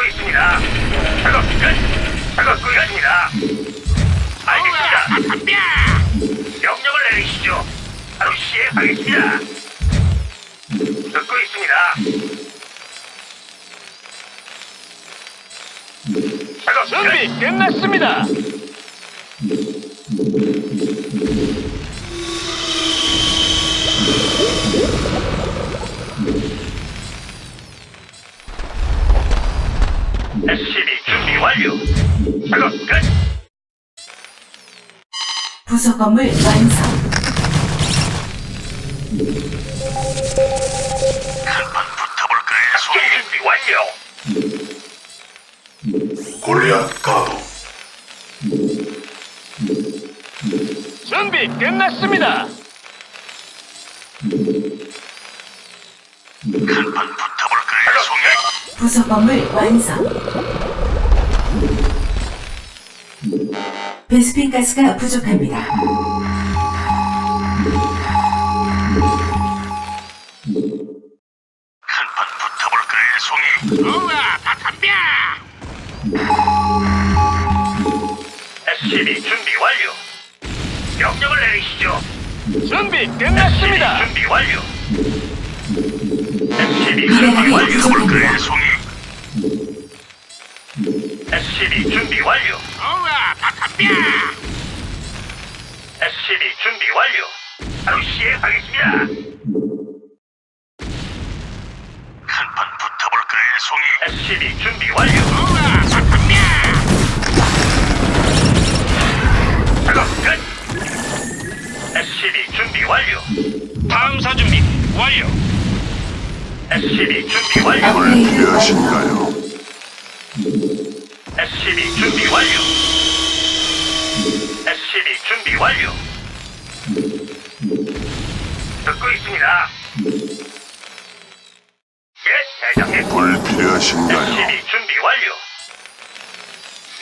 듣고 있습니다. 작업 끝. 작업 끝입니다. 알겠습니다. 명령을 내리시죠. 바로 시행하겠습니다. 듣고 있습니다. 작업 준비 끝. 끝났습니다. 부속 건물 완성. 한판 붙어볼까요? 작전 준비 완료. 골리앗 가도 준비 끝났습니다. 한판 붙어볼까요? 송이. 부속 건물 완성. 베스핀 가스가 부족합니다. 한판 붙어볼까요? 송이. 우와, 다 덤벼. SCB 준비 완료. 명령을 내리시죠. 준비 끝났습니다. 준비 완료. 시행하겠습니다. 한판 붙어볼까요, 송이? SCB 준비 완료. 우와, 다 덤벼. 작업 끝. SCB 준비 완료. 탐사 준비 완료. SCB 준비 완료. 필요하신가요?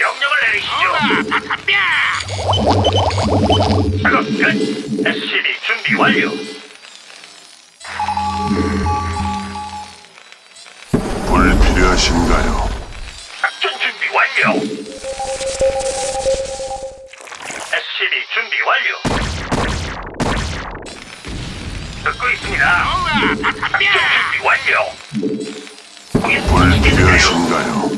명령을 내리시죠. 다 작업 끝. SCB 준비 완료. 불필요하신가요? 작전 준비 완료. SCB 준비 완료. 듣고 있습니다. 작전 준비 완료. 불필요하신가요?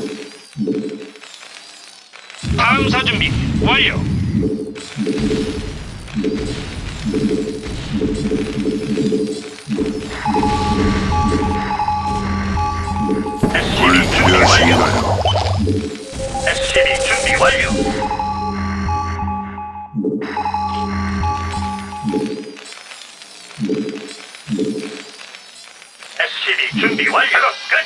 탐사 준비 완료. SCB 준비 완료. SCB 준비 완료. SCB 준비 완료. 끝.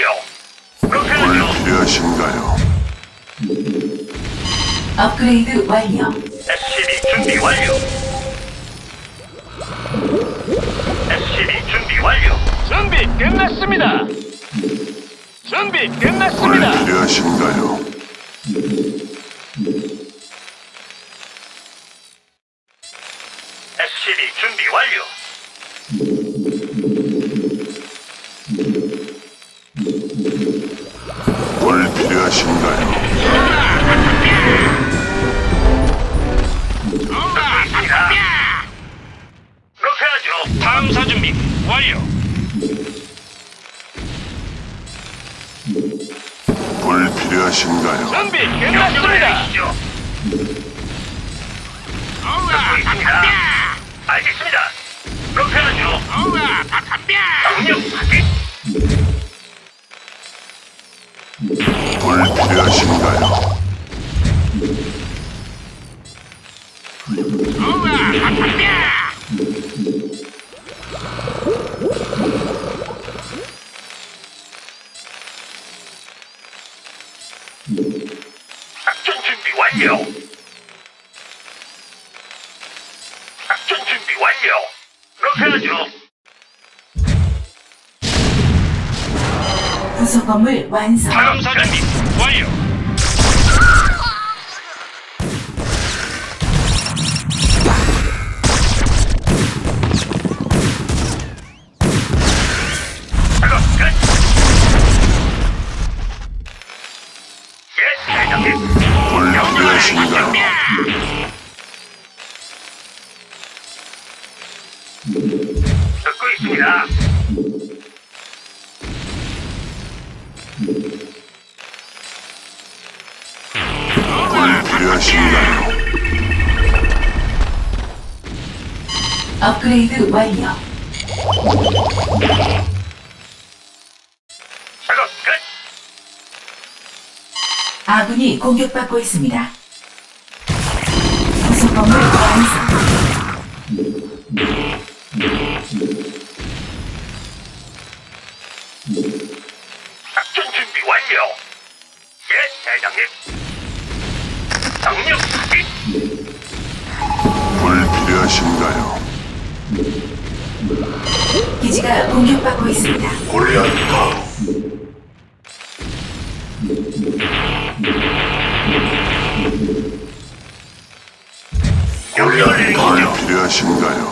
완료. 그렇게 하죠. 불필요하신가요? 업그레이드 완료. SCB 준비 완료. SCB 준비 완료. 준비 끝났습니다. 준비 끝났습니다. 불필요하신가요? 필요하신가요? 준비 끝났습니다. 알겠습니다. 그렇게 하죠. 명령 확인. 불필요하신가요? 하죠. 부속 건물 완성. 탐사 준비 완료. 있습니다. 불필요하신가요? 업그레이드 완료. 작업 끝. 아군이 공격받고 있습니다. 필요하신가요? 기지가 공격받고 있습니다. 골리앗 내리시죠. 불필요하신가요?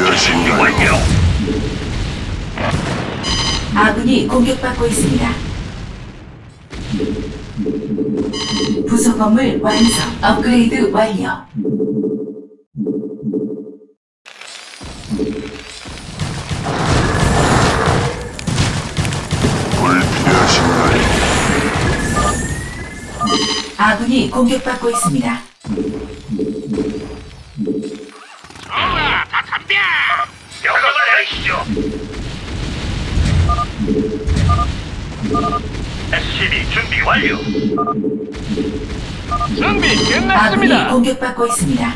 완료. 아군이 공격받고 있습니다. 부속 건물 완성. 업그레이드 완료. 불필요하신가요? 아군이 공격받고 있습니다. 명령을 내리시죠. SCB 준비 완료. 준비 아군이 끝났습니다. 공격받고 있습니다.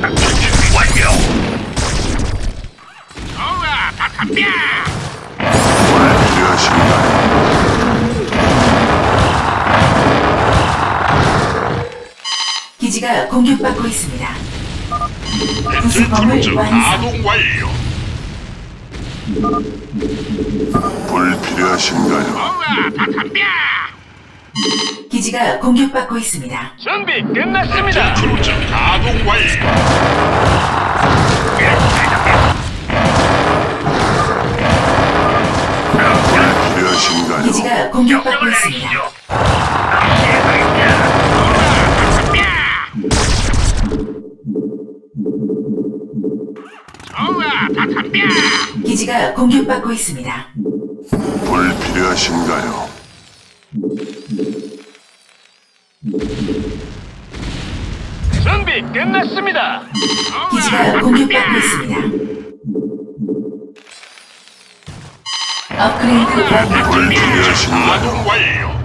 작전 준비 완료. 좋아, 다 담배. 불필요하신가요? 기지가 공격받고 있습니다. 부속 건물 완성. 완료. 불필요하신가요? 다 담배. 기지가 공격받고 있습니다. 준비 끝났습니다. 크루즈 가동 완료. 불필요하신가요? 기지가 공격받고 있습니다. 기지가 공격받고 있습니다. 불필요하신가요? 준비 끝났습니다. 기지가 공격받고 있습니다. 업그레이드 완료. 불필요하신가요? 완료.